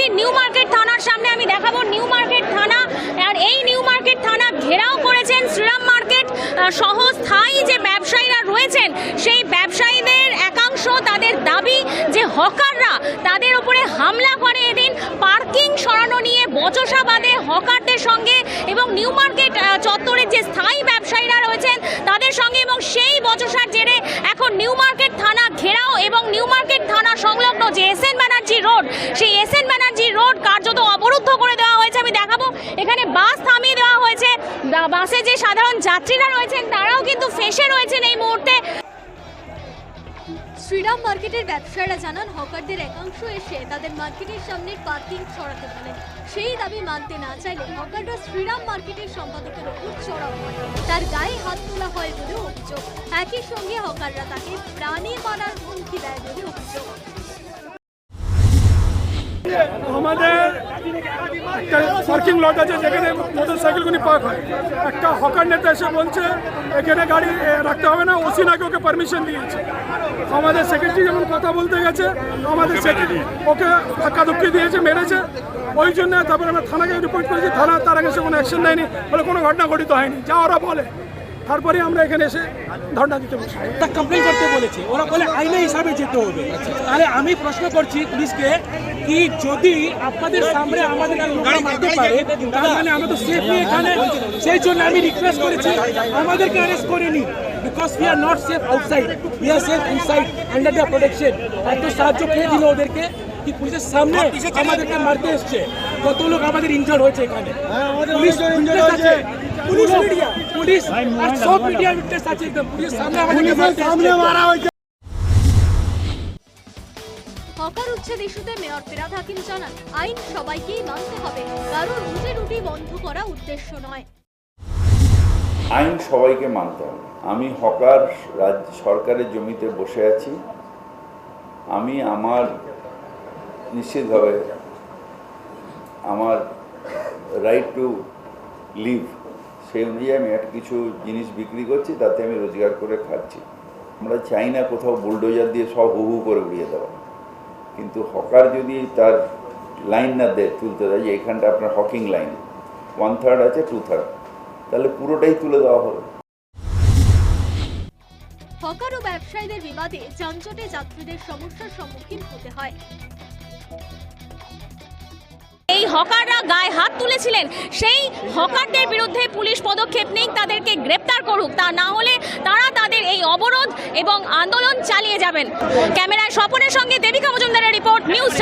রয়েছি new market থানার সামনে আমি দেখাবো। নিউ মার্কেট থানা, আর এই নিউ মার্কেট থানা ঘেরাও করেছেন শ্রীরাম মার্কেট সহ স্থায়ী যে ব্যবসায়ীরা রয়েছেন, সেই ব্যবসায়ীদের একাংশ তাদের দাবি যে হকাররা তাদের উপরে হামলা করে এদিন। পার্কিং সরানো নিয়ে বচসা বাঁধে হকারদের সঙ্গে এবং নিউ মার্কেট চত্বরের যে স্থায়ী ব্যবসায়ীরা রয়েছেন তাদের সঙ্গে এবং সেই বচসার জেরে এখন নিউ মার্কেট থানা ঘেরাও এবং নিউ মার্কেট থানা সংলগ্ন যে এস এন ব্যানার্জি রোড সেই এস এন ব্যানার্জি রোড কার্যত অবরুদ্ধ করে দেওয়া হয়েছে আমি দেখাবো এখানে বাস থামিয়ে দেওয়া হয়েছে বা- বাসে যে সাধারণ যাত্রীরা রয়েছেন, তারাও কিন্তু ফেসে রয়েছেন এই মুহূর্তে। শ্রীরাম মার্কেটের ব্যবসায়ীরা জানান, হকারদের একাংশ এসে তাদের মার্কেটের সামনের পার্কিং সরাতে বলেন সেই দাবি মানতে না চাইলে হকাররা শ্রীরাম মার্কেটের সম্পাদকের ওপর চড়াও হয় তার গায়ে হাত তোলা হয় বলে অভিযোগ। একই সঙ্গে হকাররা তাকে প্রাণী মারার হুমকি দেয় বলে অভিযোগ। আমাদের একটা পার্কিং লট আছে, যেখানে মোটর সাইকেলগুলি পার্ক হয়। একটা হকার নেতা এসে বলছে, এখানে গাড়ি রাখতে হবে না, ওসি নাকি ওকে পারমিশন দিয়েছে। আমাদের সেক্রেটারি যেমন কথা বলতে গেছে, আমাদের সেক্রেটারি ওকে ধাক্কা ধুক্কি দিয়েছে, মেরেছে। ওই জন্য তারপরে আমরা থানাকে রিপোর্ট করেছি, থানা তার আগে সে কোনো অ্যাকশন নেয়নি, বলে কোনো ঘটনা ঘটিত হয়নি, যা ওরা বলে। তারপরে আমরা এখানে এসে ধর্ণা দিতে বসি। তা কমপ্লেন করতে বলেছি। ওরা বলে, আইনে হিসাবে যেতে হবে। তাহলে আমি প্রশ্ন করছি পুলিশকে কি যদি আপনাদের সামনে আমাদের গাড়ি মারতে পারে তার মানে আমরা তো সেফলি এখানে। সেই জন্য আমি রিকোয়েস্ট করেছি আমাদেরকে অ্যারেস্ট করে নিন। Because we are not safe outside we are safe inside under the protection এত সাহায্য পেয়ে দিল ওদেরকে? কি পুলিশের সামনে আমাদেরকে মারতে এসছে? কত লোক আমাদের ইনজার্ড হয়েছে এখানে? পুলিশ witness আছে। পুলিশ মিডিয়া পুলিশ আর সব মিডিয়া উইটনেস আছে একদম। পুলিশ সামনে আমাদেরকে মারতে এসছে। হকার উচ্ছেদ ইস্যুতে মেয়র ফেরাদ হাকিম জানান, আইন সবাইকেই মানতে হবে। কারণ রুটি রুটি বন্ধ করা উদ্দেশ্য নয়। আইন সবাইকে মানতে হবে। আমি হকার রাজ্য, সরকারের জমিতে বসে আছি। আমি আমার নিশ্চিতভাবে আমার রাইট টু লিভ সেই অনুযায়ী আমি একটা কিছু জিনিস বিক্রি করছি, তাতে আমি রোজগার করে খাচ্ছি। আমরা চাই না কোথাও বুলডোজার দিয়ে সব হু করে উড়িয়ে দেওয়া। কিন্তু হকার যদি তার লাইন না দেয় তুলতে দেয় যে এখানটা আপনার হকিং লাইন ওয়ান থার্ড আছে টু থার্ড তাহলে পুরোটাই তুলে দেওয়া হবে হকার ও ব্যবসায়ীদের বিবাদে যানজটে যাত্রীদের সমস্যার সম্মুখীন হতে হয়। এই হকাররা গায়ে হাত তুলেছিলেন। সেই হকারদের বিরুদ্ধে পুলিশ পদক্ষেপ নেই তাদেরকে গ্রেপ্তার করুক, তা না হলে তারা তাদের এই অবরোধ এবং আন্দোলন চালিয়ে যাবেন। ক্যামেরায় স্বপনের সঙ্গে দেবিকা মজুমদারের রিপোর্ট, নিউজ